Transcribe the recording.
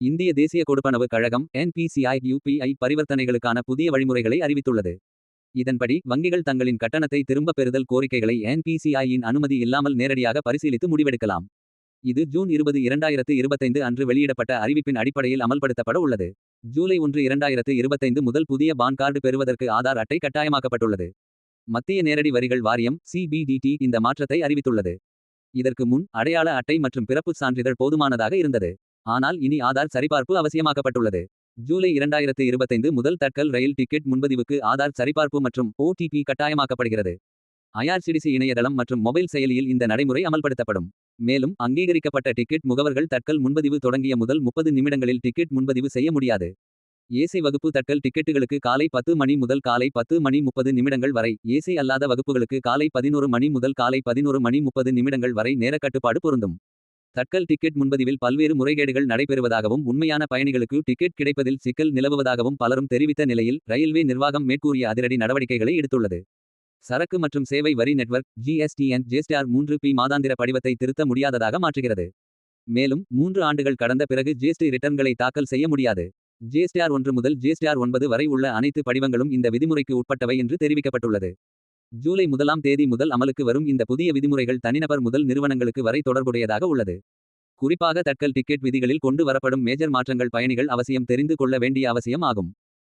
இந்திய தேசிய கொடுப்பனவு கழகம் என்பிசிஐ யுபிஐ பரிவர்த்தனைகளுக்கான புதிய வழிமுறைகளை அறிவித்துள்ளது. இதன்படி வங்கிகள் தங்களின் கட்டணத்தை திரும்பப் பெறுதல் கோரிக்கைகளை என்பிசிஐயின் அனுமதி இல்லாமல் நேரடியாக பரிசீலித்து முடிவெடுக்கலாம். இது ஜூன் 20 2025 அன்று வெளியிடப்பட்ட அறிவிப்பின் அடிப்படையில் அமல்படுத்தப்பட உள்ளது. ஜூலை 1 2025 முதல் புதிய பான் கார்டு பெறுவதற்கு ஆதார் அட்டை கட்டாயமாக்கப்பட்டுள்ளது. மத்திய நேரடி வரிகள் வாரியம் சிபிடிடி இந்த மாற்றத்தை அறிவித்துள்ளது. இதற்கு முன் அடையாள அட்டை மற்றும் பிறப்புச் சான்றிதழ் போதுமானதாக இருந்தது. ஆனால் இனி ஆதார் சரிபார்ப்பு அவசியமாக்கப்பட்டுள்ளது. ஜூலை 2025 முதல் தட்கல் ரயில் டிக்கெட் முன்பதிவுக்கு ஆதார் சரிபார்ப்பு மற்றும் ஓடிபி கட்டாயமாக்கப்படுகிறது. ஐஆர்சிடிசி இணையதளம் மற்றும் மொபைல் செயலியில் இந்த நடைமுறை அமல்படுத்தப்படும். மேலும் அங்கீகரிக்கப்பட்ட டிக்கெட் முகவர்கள் தட்கல் முன்பதிவு தொடங்கிய முதல் 30 நிமிடங்களில் டிக்கெட் முன்பதிவு செய்ய முடியாது. ஏசி வகுப்பு தட்கல் டிக்கெட்டுகளுக்கு காலை 10 மணி முதல் காலை 10 மணி 30 நிமிடங்கள் வரை. ஏசி அல்லாத வகுப்புகளுக்கு காலை 11 மணி முதல் காலை 11 மணி 30 நிமிடங்கள் வரை நேரக்கட்டுப்பாடு பொருந்தும். தட்கல் டிக்கெட் முன்பதிவில் பல்வேறு முறைகேடுகள் நடைபெறுவதாகவும் உண்மையான பயணிகளுக்கு டிக்கெட் கிடைப்பதில் சிக்கல் நிலவுவதாகவும் பலரும் தெரிவித்த நிலையில் ரயில்வே நிர்வாகம் மேற்கூறிய அதிரடி நடவடிக்கைகளை எடுத்துள்ளது. சரக்கு மற்றும் சேவை வரி நெட்வொர்க் ஜிஎஸ்டிஎன் ஜேஸ்டார் மூன்று பி மாதாந்திர படிவத்தை திருத்த முடியாததாக மாற்றுகிறது. மேலும் மூன்று ஆண்டுகள் கடந்த பிறகு ஜிஎஸ்டி ரிட்டர்ன்களை தாக்கல் செய்ய முடியாது. ஜேஸ்டார் ஒன்று முதல் ஜேஸ்டார் ஒன்பது வரை உள்ள அனைத்து படிவங்களும் இந்த விதிமுறைக்கு உட்பட்டவை என்று தெரிவிக்கப்பட்டுள்ளது. ஜூலை முதலாம் தேதி முதல் அமலுக்கு வரும் இந்த புதிய விதிமுறைகள் தனிநபர் முதல் நிறுவனங்களுக்கு வரை தொடர்புடையதாக உள்ளது. குறிப்பாக தட்கல் டிக்கெட் விதிகளில் கொண்டு வரப்படும் மேஜர் மாற்றங்கள் பயணிகள் அவசியம் தெரிந்து கொள்ள வேண்டிய அவசியம் ஆகும்.